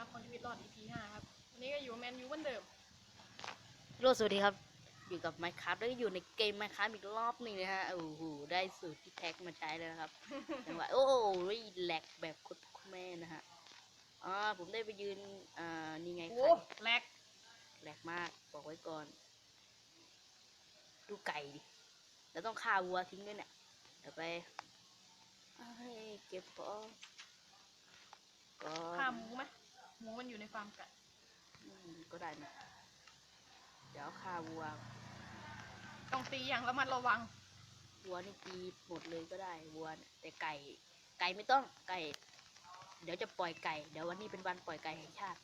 ครับคนชีวิตรอด EP ห้าครับ วันนี้ก็อยู่แมนยูเหมือนเดิมโลสวัสดีครับ อยู่กับ Minecraft แล้วก็อยู่ในเกม Minecraft อีกรอบหนึงนะฮะ โอ้โห ได้สูตรที่แท็กมาใช้แล้วนะครับจังหวะโอ้โหแหลกแบบโคตรแม่นะฮะอ่าผมได้ไปยืน อ่า นี่ไงโอ้ไข่แลกแหลกมาก บอกไว้ก่อน ดูไก่ดิ แล้วต้องฆ่าวัวทิ้งด้วยเนี่ย เดี๋ยวไปเอ้ยเก็บของก็ฆ่าหมูไหม หมูมันอยู่ในฟาร์มไก่อืมก็ได้นะเดี๋ยวฆ่าวัว ต้องตีอย่างระมัดระวัง วัวนี่ตีหมดเลยก็ได้วัวเนี่ยแต่ไก่ ไก่ไม่ต้องไก่ เดี๋ยวจะปล่อยไก่เดี๋ยววันนี้เป็นวันปล่อยไก่แห่งชาติ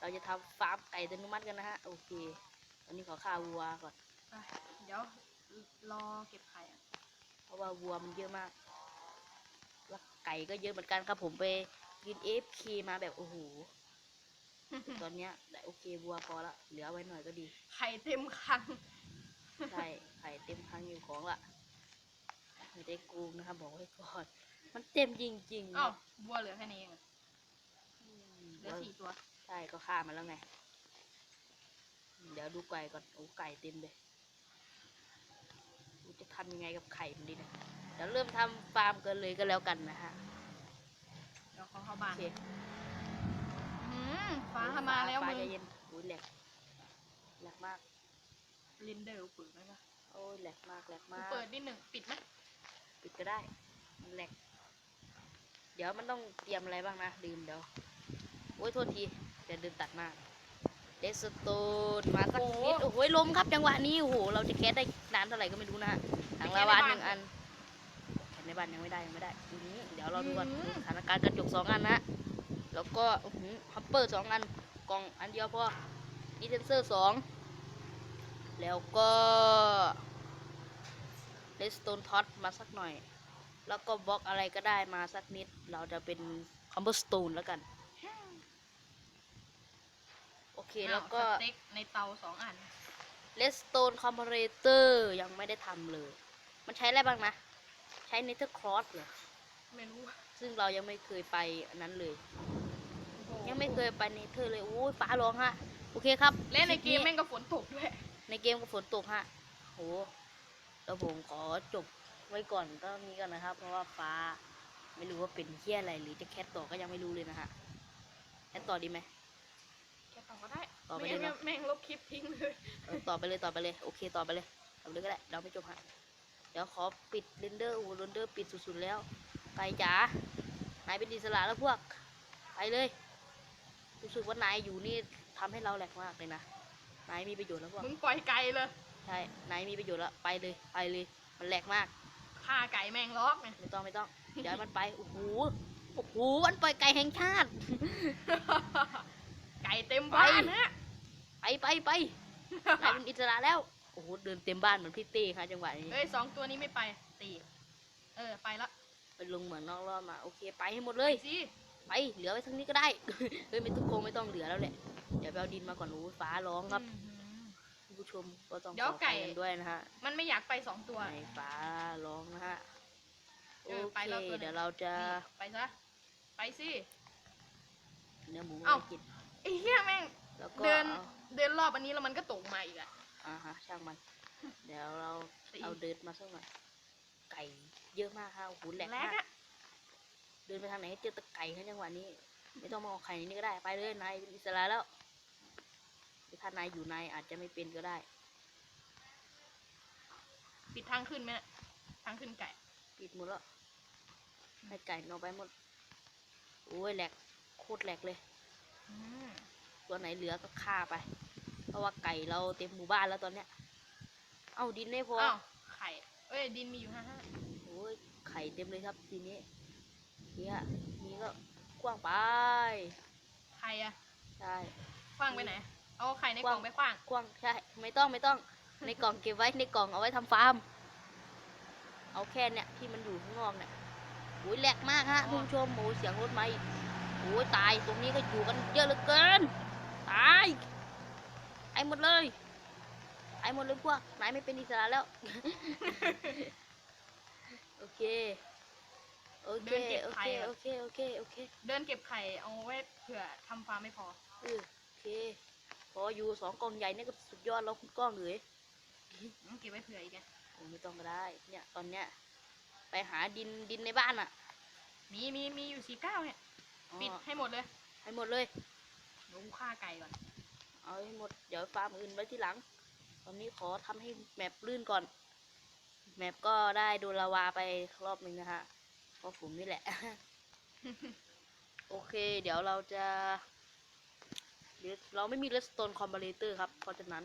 เราจะทำฟาร์มไก่อัตโนมัติกันนะฮะโอเคตอนนี้ขอฆ่าวัวก่อนอะเดี๋ยวรอเก็บไข่อะเพราะว่าวัวมันเยอะมากแล้วไก่ก็เยอะเหมือนกันครับผมไป ยืนเอฟเคมาแบบโอ้โหตอนเนี้ยได้โอเควัวพอละเหลือไว้หน่อยก็ดี ไข่เต็มคันใช่ไข่เต็มคลังอยู่ของละไม่ได้โกูนะครับบอกไว้ก่อนมันเต็มจริงๆอ้าววัวเหลือแค่นี้เองอะอืมเหลือสี่ตัวใช่ก็ฆ่ามันแล้วไง เดี๋ยวดูไก่ก่อนโอ้ไก่เต็มเลยกูจะทำยังไงกับไข่มันดีนะเดี๋ยวเริ่มทำฟาร์มกันเลยก็แล้วกันนะฮะเดี๋ยว ขอเข้าโอบ้านเคอืมฟ้ามาแล้วฟ้ามึงใจเย็นอุ้ยแหลกแหลกมาก ลินเดอร์เปิดไหมวะโอ้ยแหลกมากแหลกกูมาก เปิดนิดหนึ่งปิดไหมปิดก็ได้ มันแหลก เดี๋ยวมันต้องเตรียมอะไรบ้างนะลืมเดี๋ยว โอ้ยโทษทีเดี๋ยวเดินตัดมาเดสโตนมาสักนิด โอ้โหลมครับจังหวะนี้ โอ้โห เราจะแคสได้นานเท่าไหร่ก็ไม่รู้นะฮะถังลาวาหนึ่งอันแคส ในบ้านยังไม่ได้ยังไม่ได้อื้อหือเดี๋ยวเราดูก่อนดูสถานการณ์กระจกสองอันนะแล้วก็อื้อหือฮัปเปอร์สองอันกล่องอันเดียวพอดีเทนเซอร์สองแล้วก็เลสโตนท็อตมาสักหน่อย แล้วก็บล็อกอะไรก็ได้มาสักนิด เราจะเป็นคอมโบสโตนแล้วกัน โอเค แล้วก็อ้าสเต็กในเตาสองอันเลสโตนคอมเพลเตอร์ยังไม่ได้ทำเลย มันใช้อะไรบ้างนะใช้เนเธอร์ครอสเหรอไม่รู้ซึ่งเรายังไม่เคยไปอันนั้นเลยโอ้โหยังไม่เคยไปเนเธอร์เลยโอ้ยฟ้าร้องฮะ โอเคครับเล่นในเกมคลิปแม่งก็ฝนตกด้วยในเกมก็ฝนตกฮะโหแล้วผมขอจบไว้ก่อนก็นี้กันนะครับ เพราะว่าฟ้าไม่รู้ว่าเป็นเที่ยอะไร หรือจะแคทต่อก็ยังไม่รู้เลยนะฮะแคทต่อดีไหมแกต่อก็ได้ต่อไปม่เลยงั้นเนอะแม่งลบคลิปทิ้งเลยเออต่อไปเลยต่อไปเลย โอเคต่อไปเลยต่อไปเลยก็ได้เราไม่จบฮะเดี๋ยวขอปิดเรนเดอร์โอ้เรนเดอร์ปิดสุดๆแล้ว ไก่จ๋า นายเป็นอิสระแล้วพวก ไปเลย รู้สึกว่านายอยู่นี่ทำให้เราแหลกมากเลยนะ นายมีประโยชน์แล้วพวก มึงปล่อยไก่เลย ใช่ นายมีประโยชน์แล้ว ไปเลย ไปเลย มันแหลกมากฆ่าไก่แม่งล็อกไงไม่ต้องไม่ต้อง เดี๋ยวให้มันไป โอ้โห โอ้โหวันปล่อยไก่แห่งชาติ ไก่เต็มบ้านไปฮะ ไปไปไปนายเป็นอิสระแล้ว โอ้โหเดินเต็มบ้านเหมือนพี่เต้ค่ะจังหวะนี้เอ้ยสองตัวนี้ไม่ไปตีเออไปละไปลงเหมือนนอกรอบมาโอเคไปให้หมดเลไปยสิไปเหลือไว้ทั้งนี้ก็ได้ เฮ้ยไม่ต้องโกงไม่ต้องเหลือแล้วแหละเดี๋ยวไปเอาดินมาก่อนโอ้ยฟ้าร้องครับอื้อหือคุณผู้ชมก็ต้องเดี๋ยวขอไก่ภักันด้วยนะฮะมันไม่อยากไปสองตัวในฟ้าร้องนะฮะเอโออเคไปแล้วตัวหนึ่งเดี๋ยวเราจะนี่ไปซะไปสิเนื้อหมูเอ้ามากินไอ้เหี้ยแม่งแล้วก็เดินเอาเดินรอบอันนี้แล้วมันก็ตกมาอีกอะ อ่าฮะช่างมัน เดี๋ยวเราตีเอาเดินมาสักหน่อยไก่เยอะมากค่ะโอ้โหแหลกแลมากกอะเดินไปทางไหนให้เจอแตะไก่ครับจังหวะนี้ ไม่ต้องมาเอาไข่ในนี่ก็ได้ไปเลยนายเป็นอิสระแล้วหรือถ้านายอยู่นายอาจจะไม่เป็นก็ได้ ปิดทางขึ้นไหมน่ะทางขึ้นไก่ ปิดหมดแล้วให้ไก่นอกไปหมดโอ้ยแหลกโคตรแหลกเลย อืมตัวไหนเหลือก็ฆ่าไปเพ ราะว่าไก่เราเต็มหมู่บ้านแล้วตอนเนี้ย เอาดินไม่พออ้าวไข่เอ้ยดินมีอยู่ห้าห้าโอ้ยไข่เต็มเลยครับทีนี้เนี่ยนี่ก็กว้างไปไข่อะใช่คว้างไปไหน เอาไข่ในกล่องไปคว้างกว้างใช่ไม่ต้องไม่ต้องในกล่องเก็บไว้ในกล่องเอาไว้ทำฟาร์ม เอาแค่เนี่ยที่มันอยู่ข้างนอกเนี่ยโอ้ยแหลกมากฮะคุณผู้ชมโอ้ยเสียงรถไหมาอีกโอ้ยตายตรงนี้ก็อยู่กันเยอะเหลือเกินตายตายหมดเลยตายหมดเลยพวกนายไม่เป็นอิสระแล้ว โอเค โอโอเคเดินเก็บโอไข่เคอะโอเค โอเค โอเคเดินเก็บไข่เอาไว้เผื่อทำฟาร์มไม่พอ เออโอเค พออยู่สองกล่องใหญ่นี่ก็สุดยอดแล้วคุณก้องเลยอืมเก็บไว้เผื่ออีกไงโอ้ไม่ต้องก็ได้ เนี่ย ตอนเนี้ย ไปหาดินดินในบ้านอะ มีมีมีอยู่สี่เก้าเนี่ยอ๋อปิดให้หมดเลย ให้หมดเลยเดี๋ยวกูฆ่าไก่ก่อน เอาให้หมด เดี๋ยวฟาร์มอื่นไว้ที่หลัง ตอนนี้ขอทำให้แมปลื่นก่อน แมปก็ได้โดนลาวาไปรอบหนึ่งนะฮะเพราะผมนี่แหละ โอเค เดี๋ยวเราจะเดี๋ยวเราไม่มีเลสโตนคอมบาเลเตอร์ครับ เพราะฉะนั้น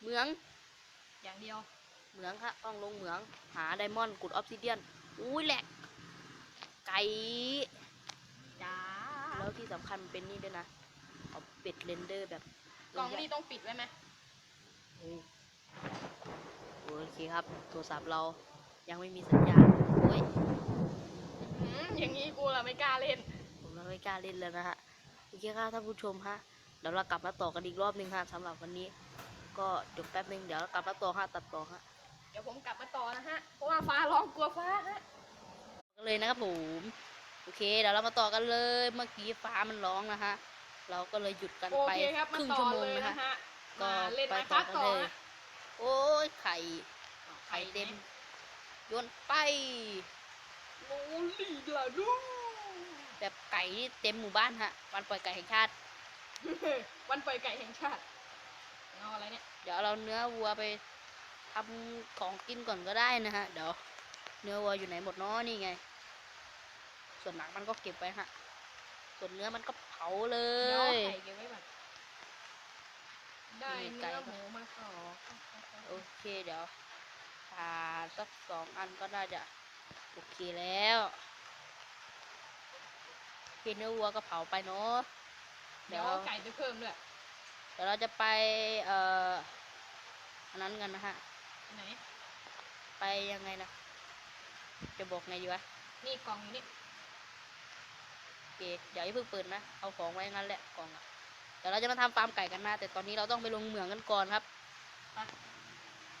เหมือง อย่างเดียว เหมืองครับต้องลงเหมือง หาไดมอนด์กุดออฟซิเดียน อุ้ยแหลก ไก่จ้าแล้วที่สำคัญมันเป็นนี่ด้วยนะ เอาเป็ดเรนเดอร์แบบ กล่องนี่ต้องปิดไว้ไหมเฮ้ยโอเคครับ โทรศัพท์เรายังไม่มีสัญญาณโอ้ยอืมอย่างนี้กูละไม่กล้าเล่น ผมไม่กล้าเล่นแล้วนะฮะโอเคครับท่านผู้ชมฮะ เดี๋ยวเรากลับมาต่อกันอีกรอบหนึงฮะสำหรับวันนี้ ก็จบแป๊บหนึงเดี๋ยวเรากลับมาต่อฮะตัดต่อฮะ เดี๋ยวผมกลับมาต่อนะฮะ เพราะว่าฟ้าร้องกลัวฟ้าฮะกันเลยนะครับผม โอเคเดี๋ยวเรามาต่อกันเลย เมื่อกี้ฟ้ามันร้องนะฮะ เราก็เลยหยุดกันโอไปเคครับคมารึ่งต่อชั่วโมงเลยนะนะฮะฮะก็มาเล่นไปไม้ต่อพักกันต่อเลยฮะโอ้ยไข่ไข่เต็มโยนไปโอ้ลีลาดู แบบไก่ที่เต็มหมู่บ้านฮะวันปล่อยไก่แห่งชาติ วันปล่อยไก่แห่งชาติเอาอะไรเนี่ยเดี๋ยวเราเนื้อวัวไปทำของกินก่อนก็ได้นะฮะ เดี๋ยว เนื้อวัวอยู่ไหนหมดเนาะนี่ไง ส่วนหนังมันก็เก็บไว้ฮะ ส่วนเนื้อมันก็เผาเลเดี๋ยวเอาย ไข่เก็บไว้ก่อนได้มีไก่ เนื้อปะหมูมาสองโอเคเดี๋ยวทาสักสองอันก็น่าจะโอเคแล้วโอเคเนื้อวัวก็เผาไปเนาะเดี๋เดี๋ยยววเอาไก่ไปเพิ่มด้วยเดี๋ยวเราจะไปเอ่ออันนั้นกันนะฮะ ไหน ไปยังไงนะ จะบอกไงดีวะ นี่กล่องอยู่นี่โอ เคเดี๋ยวอย่าเพิ่งเปิดนะเอาของไว้งั้นแหละกล่องอะเดี๋ยวเราจะมาทำฟาร์มไก่กันนะ แต่ตอนนี้เราต้องไปลงเหมืองกันก่อนครับไป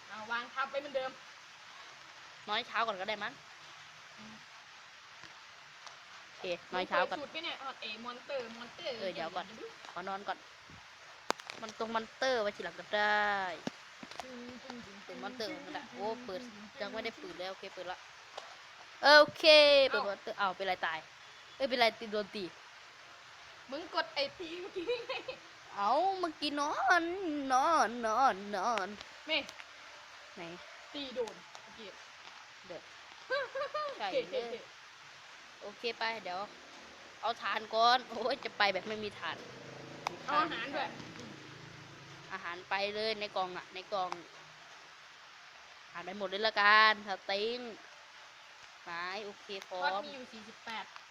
เอาวางทับไว้เหมือนเดิม น้อยเช้าก่อนก็ได้มั้งอืมโอเคน้อยเช้าก่อนปิดสูตรไปเนี่ยเอาเอมอนเตอร์มอนเตอร์เออเดี๋ยวก่อน ขอนอนก่อน มันตรงมอนเตอร์ไว้ทีหลังก็ได้เป็นมอนเตอร์มันอะโอ้เปิดยังไม่ได้เปิดเลยโอเคเปิดละโอเคเปิดมอนเตอร์อ้าวเป็นไรตาย เอ้ยเป็นไรตีโดนตี มึงกดไอตีเมื่อกี้ไงเอาเมื่อกี้นอนนอนนอนนอนไม่ไหนตีโดนเมื่อกี้เด็กใช่เท่เลเท่ยเท่โอเคไปเดี๋ยว เอาฐานก่อน โอ้ยจะไปแบบไม่มีฐานมีเอาอาหารด้วย อาหารไปเลยในกล่องอะ ในกล่องอาหารไปหมดเลยละกันสติงไม้โอเคพร้อทอดมมีอยู่48โอเค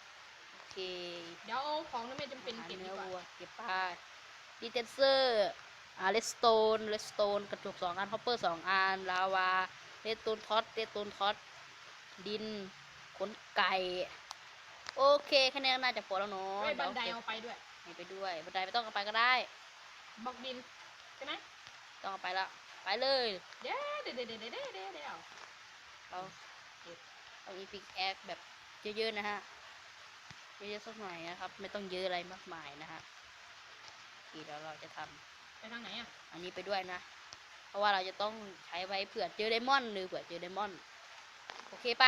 เดี๋ยวเอาของนั้นไม่จำเป็นอาหารเก็บดีเนื้อกว่าวัวเก็บไปดีเทนเซอร์อ่าเลสโตนเลสโตนกระจกสองอันฮอปเปอร์สองอันลาวาเลสโตนท็อตเลสโตนท็อตดินขนไก่ โอเคแค่นี้ก็น่าจะพอแล้วเนาะไอ้ยบันไดเดี๋ยวเอาไปด้วยเก็บให้ไปด้วย บันไดไม่ต้องเอาไปก็ได้ บล็อกดินใช่ไหมต้องเอาไปละไปเลย เดี๋ยวเดี๋ยวเดี๋ยวเดี๋ยวเดี๋ยวเดี๋ยวเดี๋ยวเราเก็บเอาอีพิกแอคแบบเยอะๆนะฮะ เยอะๆสักหน่อยนะครับ ไม่ต้องเยอะอะไรมากมายนะฮะโอเคเดี๋ยวเราจะทำไปทางไหนอะ อันนี้ไปด้วยนะ เพราะว่าเราจะต้องใช้ไว้เผื่อเจอไดมอนด์หรือเผื่อเจอไดมอนด์โอเคไป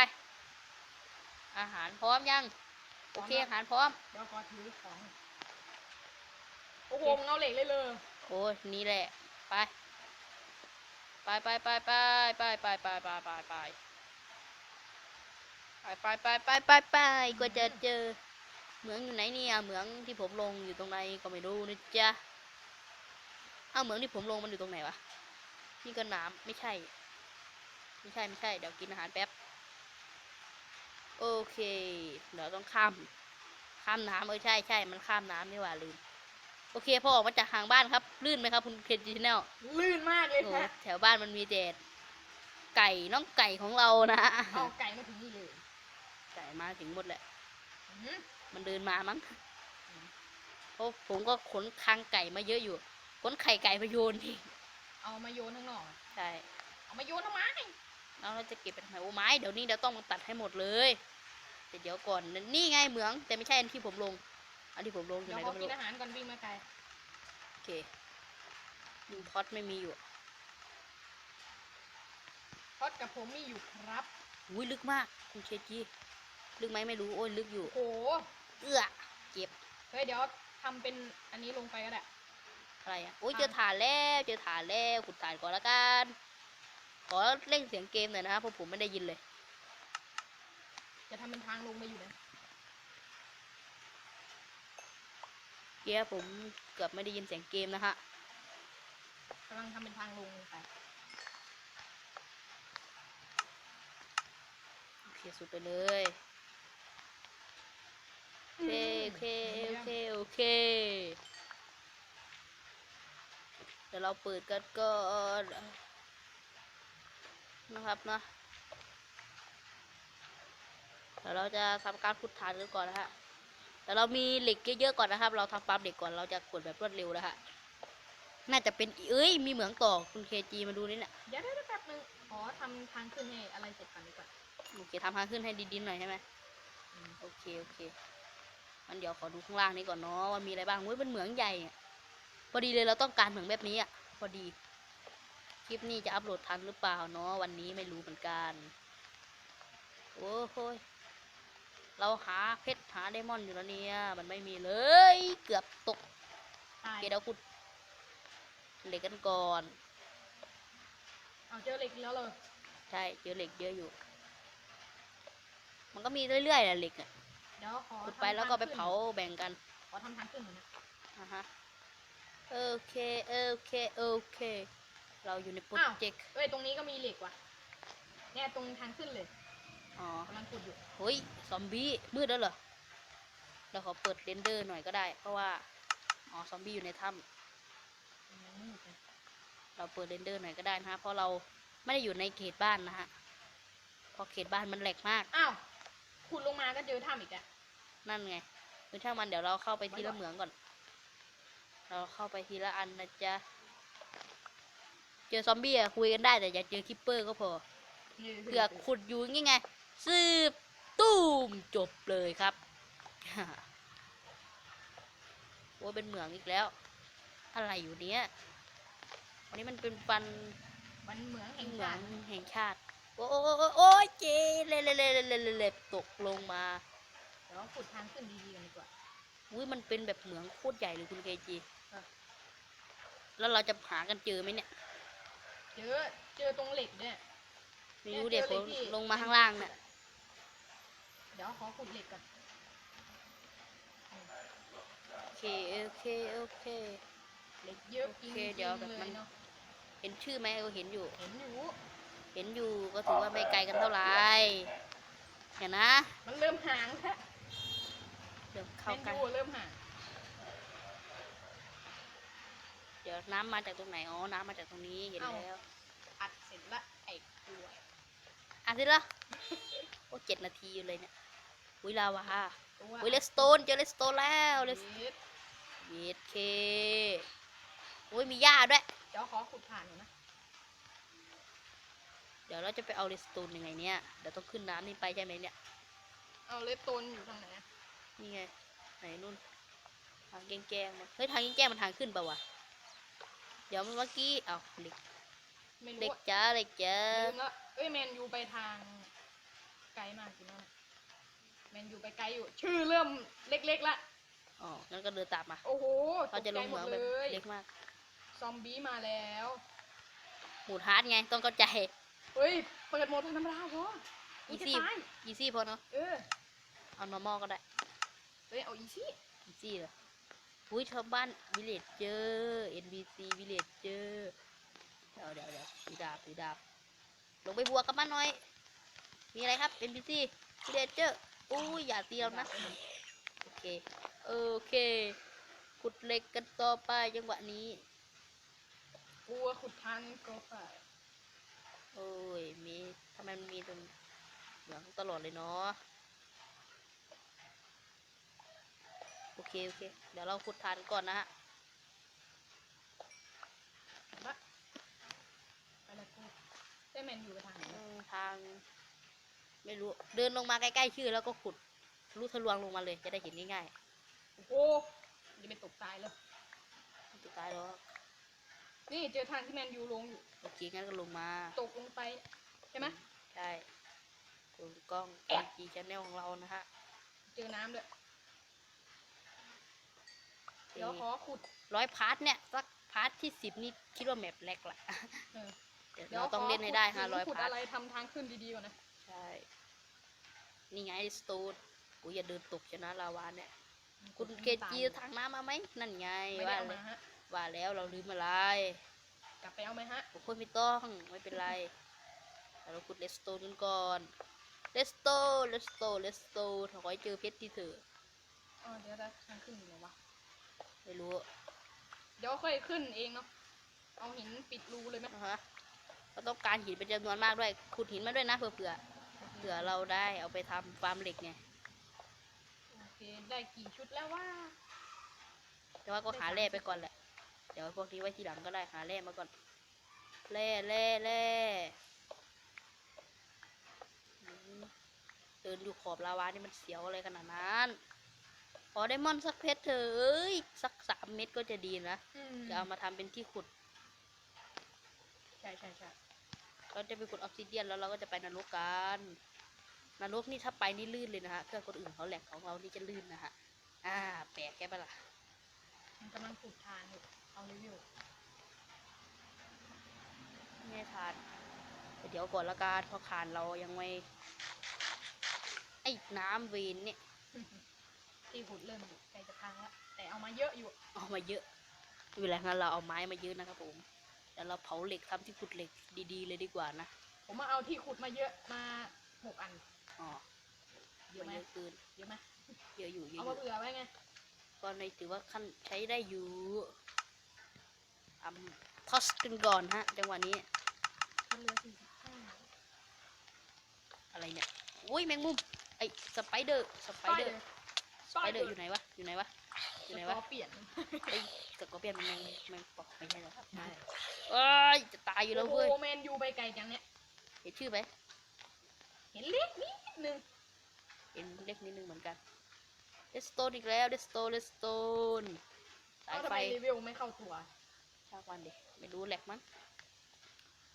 อาหารพร้อมยัง โอเคอาหารพร้อมเดี๋ยวขอถือของ โอ้โหมึงเอาเหล็กเลยเลยโอ้ยนี่แหละไปไป ไปไปไปไปไปไปไปไปไปไปไปไปไปไปไปกว่าจะเจอ เหมืองอยู่ไหนเนี่ยเหมืองที่ผมลงอยู่ตรงไหนก็ไม่รู้นะจ๊ะเอ้าเหมืองที่ผมลงมันอยู่ตรงไหนวะนี่ก็น้ำไม่ใช่ ไม่ใช่ไม่ใช่ เดี๋ยวกินอาหารแป๊บโอเค เดี๋ยวต้องข้าม ข้ามน้ำเออใช่ใช่มันข้ามน้ำนี่หว่าลืม โอเคพอออกมาจากทางบ้านครับ ลื่นไหมครับคุณเคนจิแนลลื่นมากเลยโอ้ฮะแถวบ้านมันมีแต่ไก่น้องไก่ของเรานะเอาไก่มาถึงนี่เลย ไก่มาถึงหมดแหละอื้อหือ มันเดินมามั้งเพราะผมก็ขนคางไก่มาเยอะอยู่ ขนไข่ไก่มาโยนทิ้งเอามาโยนข้างนอกอะใช่ เอามาโยนทำไมแล้วเราจะเก็บเป็นทำไมโอ้ไม้เดี๋ยวนี้เดี๋ยวต้องมาตัดให้หมดเลยอแต่เดี๋ยวก่อนนี่ไงเหมือง แต่ไม่ใช่อันที่ผมลง อันที่ผมลงอยู่เดี๋ยวไหนขก็อไม่กิรู้นอาหารก่อนวิ่งมาไกลโอเคยิงพอดไม่มีอยู่พอดกับผมมีอยู่ครับอุ้ยลึกมาก คุณเคจีลึกไหมไม่รู้โอ้ยลึกอยู่โอ้โห เอื้อเก็บเฮ้ยเดี๋ยวทำเป็นอันนี้ลงไปก็ได้อะไรอะโอ้ยเจอฐานแล้วเจอฐานแล้วขุดฐานก่อนละกันขอเร่งเสียงเกมหน่อยนะครับเพราะผมไม่ได้ยินเลย จะทำเป็นทางลงไปอยู่นะเกียผมเกือบไม่ได้ยินเสียงเกมนะฮะกำลังทำเป็นทางลงลงไปโอเคสุดไปเลยโอ เคโอเคโอเคโอเค เดี๋ยวเราเปิดกันก่อนนะครับนะเดี๋ยวเราจะทำการขุดฐานกันก่อนนะฮะแต่เรามีเหล็กเยอะๆก่อนนะครับ เราทำฟาร์มเหล็กก่อนเราจะกดแบบรวดเร็วนะฮะน่าจะเป็นเอ้ยมีเหมืองต่อคุณเคจีมาดูนี่เนี่ยเดี๋ยวเดี๋ยวเดี๋ยวแป๊บนึงขอทำทางขึ้นให้อะไรเสร็จก่อนดีกว่าโอเคทำทางขึ้นให้ดีๆหน่อยใช่ไหมอืมโอเค โอเค มันเดี๋ยวขอดูข้างล่างนี้ก่อนเนาะว่ามีอะไรบ้างเว้ยเป็นเหมืองใหญ่อะพอดีเลยเราต้องการเหมืองแบบนี้อะพอดี คลิปนี้จะอัปโหลดทันหรือเปล่าเนาะวันนี้ไม่รู้เหมือนกันโอ้โหยเราหาเพชรหาไดมอนด์อยู่แล้วเนี่ยมันไม่มีเลย เกือบตกตาโอยเคเดี๋ยวขุดเหล็กกันก่อนเอาเจอเหล็กอีกแล้วเลยใช่เจอเหล็กเยอะอยู่ มันก็มีเรื่อยๆแหละเหล็กอะ เดี๋ยวขอขุดทำไปแล้วก็ไปทงขึ้นเผาแบ่งกัน ขอทำทางขึ้นหน่อยนะอะฮะโอเคโอเคโอเค เราอยู่ในโปรเจกต์เอ้ยตรงนี้ก็มีเหล็กว่ะเนี่ยตรงทางขึ้นเลยอ๋อกำลังขุดอยู่เฮ้ยซอมบี้มืดแล้วเหรอเราขอเปิดเรนเดอร์หน่อยก็ได้ เพราะว่าอ๋อซอมบี้อยู่ในถ้อืมำเราเปิดเรนเดอร์หน่อยก็ได้นะฮะเพราะเราไม่ได้อยู่ในเขตบ้านนะฮะเพราะเขตบ้านมันแหลกมากอ้าว ขุดลงมาก็เจอถ้ำอีกอะนั่นไงคือช่างมันเดี๋ยวเราเข้าไปทีไว้ก่ละอนเหมืองก่อน เราเข้าไปทีละอันนะจ๊ะ เจอซอมบี้อะคุยกันได้แต่อย่าเจอคิปเปอร์ก็พอเผื่อขุดอยู่งี้ไงสืบตูมจบเลยครับโอ้เป็นเหมืองอีกแล้ว อะไรอยู่เนี้ยอันนี้มันเป็นฟันมันเหมืองแห่งเหมือชางติ แห่งชาติ โอ้โอ้โอ้ยเจเละเละเละเละเละเละตกลงมาเดี๋ยวขุดทางขึ้นดีๆกันดีกว่าอุ้ยมันเป็นแบบเหมืองโคตรใหญ่เลยคุณเคจีแล้วเราจะหากันเจอไหมเนี่ย เจอ เจอตรงเหล็กเนี่ยไม่รู้เดี๋ยวผมลงมาข้างล่างเนี่ยเดี๋ยวขอขุดเหล็กก่อนโอเคโอเคโอเคเหล็กเยอะจริงโอเคเดี๋ยวแบบมันๆเลยเนาะเห็นชื่อไหมเออเห็นอยู่ เห็นอยู่ เห็นอยู่ก็ถือว่าไม่ไกลกันเท่าไหร่เห็นนะมันเริ่มห่างแล้วเดี๋ยวแมเข้านกันยูเริ่มห่าง เดี๋ยวน้ำมาจากตรงไหนอ๋อน้ำมาจากตรงนี้เห็นแล้ว อัดเสร็จละไอ้กล้วยอะสิละโอ้เจ็ดนาทีอยู่เลยเนี่ยวิลาวาตัววิเลสโตนเจอเลสโตนแล้วเลสเย็ดเยดเคโอ้ยมีหญ้าด้วยเดี๋ยวขอขุดผ่านหน่อยนะเดี๋ยวเราจะไปเอาเลสโตนยังไงเนี่ย เดี๋ยวต้องขึ้นน้ำนี่ไปใช่ไหมเนี่ย เอาเลสโตนอยู่ทางไหนอะนี่ไง ไหนนู่นทางแกล้งๆมันเฮ้ยทางแกล้งๆมันทางขึ้นเปล่าวะ เดี๋ยวเมื่อกี้ เอาเหล็กไม่เหล็รู้กอะจ้าเหล็กจ้าลืมละเอ้ยแมนยูไปทางไกลมากจริงนะแมนยูไปไกลอยู่ ชื่อเริ่มเล็กๆละ อ๋องั้นก็เดินตามมา โอ้โหเขาจะลงเหมืองแบบตกใจหมดเลยเล็กมาก ซอมบี้มาแล้ว หมูดฮาร์ดไง ต้องเข้าใจ เฮ้ย เปิดโหมดธรรมดาพอกูจะ Easy ตายอีซี่พอเนาะ เออ เอา normal ก็ได้ เฮ้ย เอาอีซี่อีซี่เหรออุ้ยชาวบ้านวิลเลจเจอ NBC วิลเลจเจอ เดี๋ยวเดี๋ยวเดี๋ยวถือดาบถือดาบ ลงไปบวกกับมันหน่อย มีอะไรครับ NBC วิลเลจเจออุ้ยอย่าตีเรานะ โอเค โอเค ขุดเหล็กกันต่อไปจังหวะนี้ กลัวขุดทางก็ไป โอ้ย มีทำไมมันมีตรงเหลืองตลอดเลยเนาะ โอเค โอเค เดี๋ยวเราขุดฐานก่อนนะฮะละไปละกูได้แมนยูไปทางไหนอืวะมทาง ไม่รู้ เดินลงมาใกล้ๆชื่อแล้วก็ขุดรูทะลวงลงมาเลย จะได้เห็นง่ายโอ้โหจะไปตกตายเลยๆสุดท้ายแล้ว นี่เจอทางที่แมนยูลงอยู่ โอเคงั้นก็ลงมาตกลงไปใช่ไหมใช่ดูกล้องจีชแนลของเรานะฮะ เจอน้ำด้วยเดี๋ยวขอขุดร้อยพาร์ทเนี่ยสักพาร์ทที่สิบนี่คิดว่าแมปแรกละเออเดี๋ยวเราต้องเล่นให้ได้ห้าร้อยขุดพาร์ทอะไรทำทางขึ้นดีๆก่อนนะ ใช่ นี่ไงสโตนกูอย่าเดินตกชนะลาวาเนี่ย คุณเกจีทางน้ำมาไหมนั่นไงไม่ได้ว่าเอาเลมายฮะ ว่าแล้วเราลืมอะไรกลับไปเอาไหมฮะผมพูดไม่ต้องไม่เป็นไรแต่เราขุดเลสโตนกันก่อนเลสโตเลสโตเลสโตขอให้เจอเพชรที่เถอะอ๋อเดี๋ยวจะทางขึ้นอยู่ไหนวะไม่รู้ เดี๋ยวค่อยขึ้นเองเนาะเอาหินปิดรูเลยไหมนะฮะเราต้องการหินเป็นจำนวนมากด้วยขุดหินมาด้วยนะเผื่อเผื่อเผื่อเราได้เอาไปทำฟาร์มเหล็กไงโอเคได้กี่ชุดแล้วว่าแต่ว่าก็หาแร่ไปก่อนแหละ เดี๋ยวพวกนี้ไว้ทีหลังก็ได้หาแร่มาก่อนแร่แร่แร่อืมเดินอยู่ขอบลาวานี่มันเสียวอะไรขนาดนั้นขอไดมอนด์สักเพชรเถอะเอ้ยสักสามเม็ดก็จะดีนะอืมจะเอามาทำเป็นที่ขุด ใช่ใช่ใช่เราจะไปขุดออกซิเดียนแล้วเราก็จะไปนรกกันนรกนี่ถ้าไปนี่ลื่นเลยนะฮะเครื่องคนอื่นเขาแหลกของเรานี่จะลื่นนะฮะ อ่า แปลกแค่ปะล่ะมันกำลังขุดทางอยู่ เอารีวิวไม่ได้ทานแต่เดี๋ยวก่อนละกันเพราะคานเรายังไม่ ไอ้น้ำเวนเนี่ยที่ขุดเริ่มอยู่ใกล้จะพังแล้วแต่เอามาเยอะอยู่ เอามาเยอะไม่เป็นไรงั้นเราเอาไม้มาเยอะนะครับผมเดี๋ยวเราเผาเหล็กทำที่ขุดเหล็กดี ๆ เลยดีกว่านะผมมาเอาที่ขุดมาเยอะมาหกอันอ๋อเยอะไหมเยอะเกินเยอะไหมเยอะอยู่เยอะเอาอมายู่เผื่อไว้ไงก็ในถือว่าขั้นใช้ได้อยู่ ทำทอสกันก่อนฮะจังหวะนี้มันเหลือสี่สิบห้าอะไรเนี่ยอุ้ยแมงมุมไอสไปเดอร์สไปเดอร์สไปเดอร์อยู่ไหนวะอยู่ไหนวะอยู่ไหนวะเปลี่ยนไอ้สกอร์เปียนมันแมงแมงปอกไม่ใช่เหรอครับใช่เอ้ยจะตายอยู่แล้วเว้ยโอ้โหแมนยูไปไกลจังเนี่ยเห็นชื่อไหมเห็นเล็กนิดนึงเห็นเล็กนิดนึงเหมือนกันเดสโตนอีกแล้วเดสโตนเดสโตนสายเอาทำไฟไมรีวิวไม่เข้าตัว ช่างวันดิไม่รู้แหลกมั้ง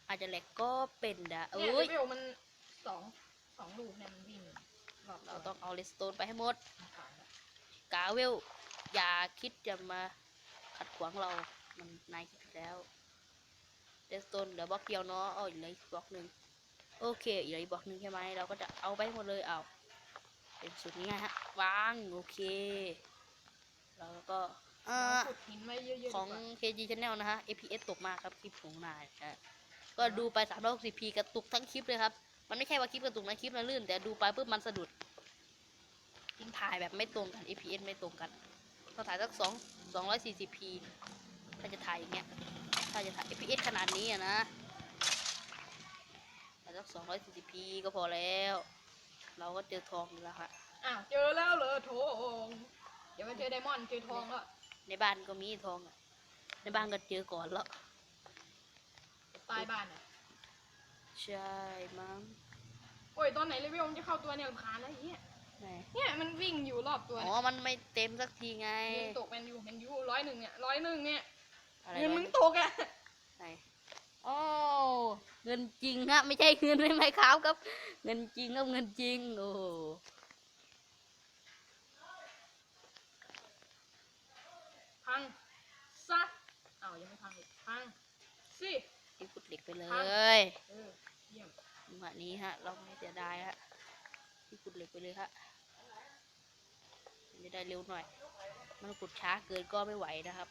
อาจจะแหลกก็เป็นดะเนี่ยเอ้ยรีวิวมันสองสองลูกเนี่ยมันวิ่งรอบเราต้องเอาเลสโตนไปให้หมดตัวกาเวล อย่าคิดจะมาขัดขวางเรา มันนายคิดแล้วเดสโตนเหลือบล็อกเดียวเนาะเอาอีกเหลยบล็อกหนึ่งโอเคอีกเหลยบล็อกหนึ่งใช่ไหมเราก็จะเอาไปหมดเลยเอาเป็นสุดนี้ไงฮะวางโอเค แล้วก็ อ่าขุดหินไว้เยอะๆดีของกว่า KG Channel นะฮะ APS ตกมากครับคลิปของนายนะฮะก็ดูไป 360p กระตุกทั้งคลิปเลยครับ มันไม่ใช่ว่าคลิปกระตุกนะคลิปมันลื่น แต่ดูไปปุ๊บมันสะดุดทิ้งถ่ายแบบไม่ตรงกัน APS ไม่ตรงกันต้องถ่ายสักสองสองร้อยสี่สิบ p ถ้าจะถ่ายอย่างเงี้ยถ้าจะถ่าย APS ขนาดนี้อะนะถ่ายสักสองร้อยสี่สิบ p ก็พอแล้ว เราก็เจอทองอยู่แล้วฮะ อ้าวเจอแล้วเหรอทองเดี๋ยวมาเจอไดมอนด์เจอทองแล้ว ในบ้านก็มีทองอะในบ้านก็เจอก่อนแล้วตายบ้านอะใช่มั้งโอ้ยตอนไหนรีวิวมันจะเข้าตัวเนี่ยรำคาญแล้วไอ้เหี้ยไหนเนี่ยมันวิ่งอยู่รอบตัวอ๋อมันไม่เต็มสักทีไงเงินตกแมนยูแมนยูร้อยหนึ่งเนี่ยร้อยหนึ่งเนี่ยอะไรเงินวะมึงตกอะไหนอ๋อเงินจริงฮะไม่ใช่เงินไม่ไหมครับครับ เงินจริงครับเงินจริงโอ้โห พังซะอ้าวยังไม่ พังอีกพังสิที่ขุดเหล็กไปเลครับยเออเยี่ยมจังหวะนี้ฮะ เราไม่เสียดายฮะที่ขุดเหล็กไปเลยฮะมันจะได้เร็วหน่อย มันขุดช้าเกินก็ไม่ไหวนะครับ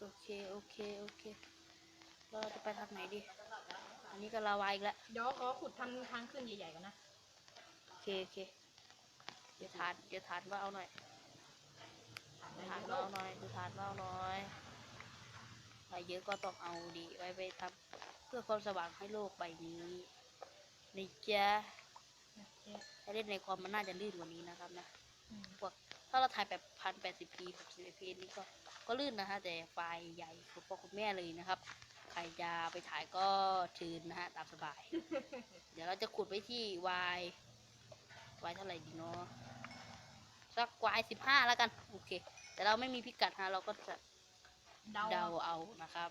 โอเค โอเค โอเค เราจะไปทางไหนดี อันนี้ก็ลาวาอีกแล้ว เดี๋ยวขอขุดทำทางขึ้นใหญ่ๆก่อนนะ โอเค โอเค เดี๋ยวทาน เดี๋ยวทานว่าเอาหน่อย ทานว่าเอาหน่อยดูทานว่าเอาหน่อยอะไรเยอะก็ต้องเอาดีไว้ไปทำเพื่อความสว่างให้โลกใบนี้นี่จ้ะถ้าเล่นในคอมมันน่าจะลื่นกว่านี้นะครับนะอืมพวกถ้าเราถ่ายแบบพันแปดสิบพีหกสิบพีนี่ก็ก็ลื่นนะฮะแต่ไฟล์ใหญ่คุณพ่อคุณแม่เลยนะครับ ใครจะไปถ่ายก็เชิญนะฮะตามสบาย เดี๋ยวเราจะขุดไปที่ y y เท่าไหร่ดีเนาะสัก y สิบห้าแล้วกัน โอเค แต่เราไม่มีพิกัดฮะเราก็จะเดาเดาเอานะครับ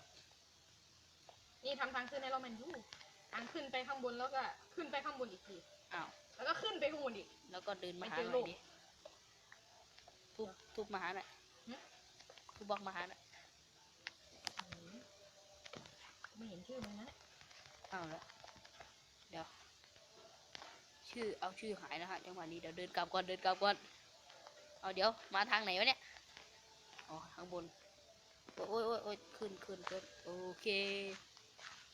นี่ทำทางขึ้นให้เราแมนยูทางขึ้นไปข้างบนแล้วก็ขึ้นไปข้างบนอีกทีอ้าวแล้วก็ขึ้นไปข้างบนอีก แล้วก็เดินมาหาไม่เจอหน่อยโลกดิทุบทุบมาหาหน่อยหึทุบบล็อกมาหาหน่อยไม่เห็นชื่อมันนะเอาละเดี๋ยว ชื่อเอาชื่อหายนะฮะจังหวะนี้เดี๋ยวเดินกลับก่อนเดินกลับก่อนเอาเดี๋ยวมาทางไหนวะเนี่ย อ๋อทางบน โอ้ยโอ้ยโอ้ยขึ้นขึ้นขึ้นโอเค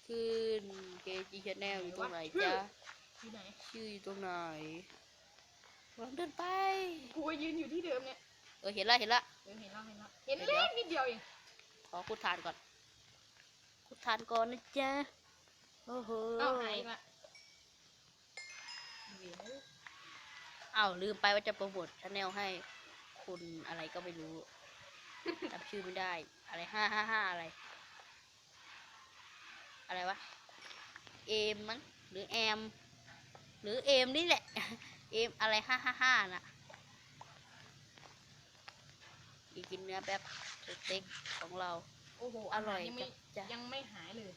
ขึ้นเคจีชแนลอยู่ตรงไหนจ๊ะที่ไหนชื่ออยู่ตรงไหนลองเดินไปกูก็ยืนอยู่ที่เดิมเนี่ยเออเห็นละเห็นละเออเห็นแล้วเห็นแล้วเห็นเดี๋ยวเล็กนิดเดียวเองขอคุดทานก่อนคุดทานก่อนนะจ๊ะโอ้โหเอาหายอีกละเดี๋ยวอ้าวลืมไปว่าจะโปรโมทชาแนลให้คุณอะไรก็ไม่รู้ จำชื่อไม่ได้ อะไรห้าห้าห้าอะไร อะไรวะ เอมมั้งหรือแอม หรือเอมนี่แหละ เอมอะไรห้าห้าห้าน่ะอีกกินเนื้อแป๊บสเต็กของเรา โอ้โหอร่อยยังไม่จ้ะ ยังไม่หายเลย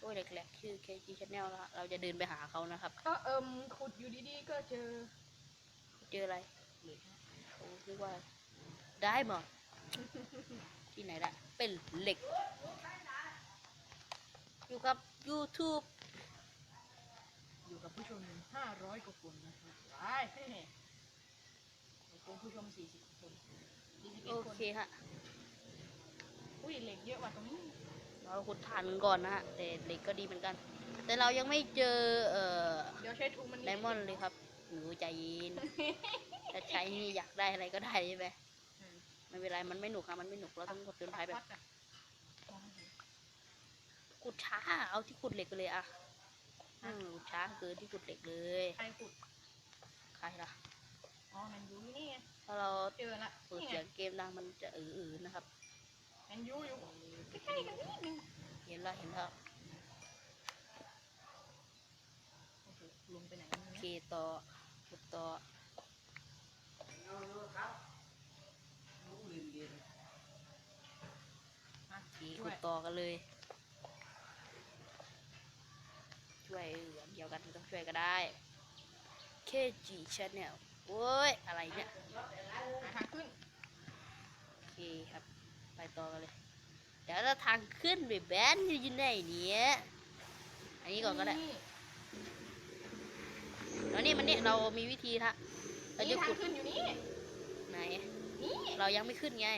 โอ้ยแหลกๆชื่อ KG Channel แล้วเราจะเดินไปหาเขานะครับ ก็เอิมขุดอยู่ดีๆก็เจอเจออะไรเลยฮะโอ้นึกว่า ได้หมด ที่ไหนละเป็นเหล็ก อยู่กับ YouTube อยู่กับผู้ชมห้าร้อยกว่าคนนะครับว้ายเฮ้คนผู้ชมสี่สิบคนสี่สิบเอ็โอดคนเคฮะอุ้ยเหล็กเยอะว่ะตรงนี้ เราขุดฐานก่อนนะฮะ แต่เหล็กก็ดีเหมือนกัน แต่เรายังไม่เจอ เอ่อเดี๋ยวใช้ทูมันไดมอนด์เลยครับ หนูใจเย็นถ้าใช้นี่อยากได้อะไรก็ได้ใช่ไหมอืม ไม่เป็นไรมันไม่หนุกครับมันไม่หนุกเราต้องกดเตือนภัยแบบวัดอะมองเห็นขุดช้า เอาที่ขุดเหล็กไปเลยอะอืมขุดช้าเกินที่ขุดเหล็กเลยใครขุดใครล่ะอ๋อแมนยูอยู่นี่ไงถ้าเราเจอละเปิดนี่ไงเสียงเกมดังมันจะเออๆนะครับแมนยูอยู่ใกล้ๆกันนิดนึงเห็นแล้วเห็นแล้วโอ้โหลงไปไหนโอเคต่อขุดต่อโอเค ขุดต่อกันเลย ช่วยเดียวกันต้องช่วยก็ได้ KG Channel โอ้ย อะไรเนี่ยหาทางขึ้น โอเคครับ ไปต่อกันเลย เดี๋ยวเราทางขึ้นไปแบนอยู่ไหนเนี่ย อันนี้ก่อนก็ได้แล้วนี่มันเนี่ยเรามีวิธีละเรานี่จะทาขุงดขึ้นอยู่นี่ ไหนนี่เรายังไม่ขึ้นไง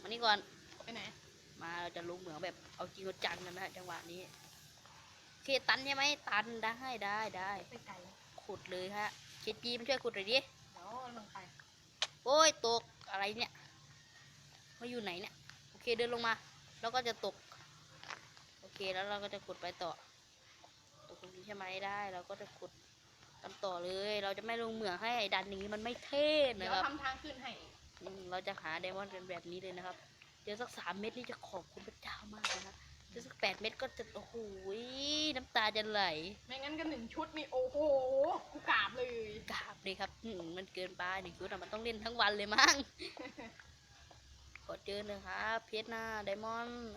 มานี่ก่อน ไปไหน มาเราจะลงเหมืองแบบเอาจริงเอาจังกันนะฮะจังหวะนี้โอเคตันใช่ไหมตันได้ได้ได้ ไปไกลขุดเลยฮะเคจีมาช่วยขุดหน่อยดิเดี๋ยวลงไปโอ้ยตกอะไรเนี่ยมาอยู่ไหนเนี่ยโอเคเดินลงมา แล้วก็จะตก โอเคแล้วเราก็จะขุดไปต่อตกตรงนี้ใช่ไหมได้เราก็จะขุดกันต่อเลย เราจะไม่ลงเหมืองให้ดันนี้มันไม่เท่เดี๋นะยวครับทำทางขึ้นให้ อืมเราจะหาไดมอนด์เป็นแบบนี้เลยนะครับ เดี๋ยวสักสามเม็ดนี่จะขอบคุณพระเจ้ามากเลยนะเดี๋ยวสักแปดเม็ดก็จะโอ้โหน้ำตาจะไหลไม่งั้นก็หนึ่งชุดนี่โอ้โหกูกราบเลยกราบเลยครับอืมมันเกินไปหนึ่งชุดอะมันต้องเล่นทั้งวันเลยมั้งขอเจอหนึ่งครับเพชรหน้าไดมอนด์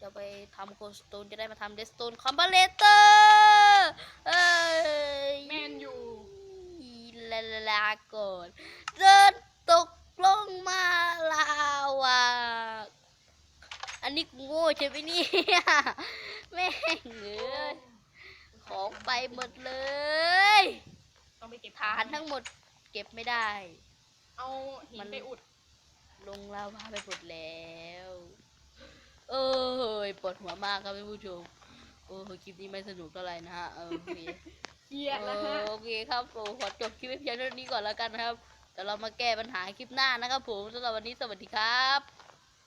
จะไปทำโคสโตนจะได้มาทำเดสโตนคอมบเลเตอร์เอ้ยแมนยูลาลาลาก่อนเดินตก ลงมาลาวาอันนี้กูโง่ใช่ไหมเนี่ยแม่งเอ้ยของไปหมดเลย ต้องไปเก็บฐานทั้งหมดเก็บไม่ได้ เอาหิมันนไปอุด ลงลาวาไปหมดแล้ว เออปวดหัวมากครับท่านผู้ชมโอ้คลิปนี้ไม่สนุกเท่าไหร่นะฮะเออโอเคเกลียดแล้วฮะโอเคครับผมขอจบคลิปไว้เพียงเท่านี้ก่อนแล้วกันนะครับเดี๋ยวเรามาแก้ปัญหาคลิปหน้านะครับผมสำหรับวันนี้สวัสดีครับ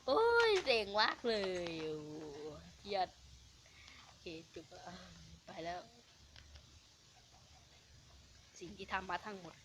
โอ้ยเจ๋งมากเลยโอ้เกียดโอเคจบไปแล้ว สิ่งที่ทำมาทั้งหมด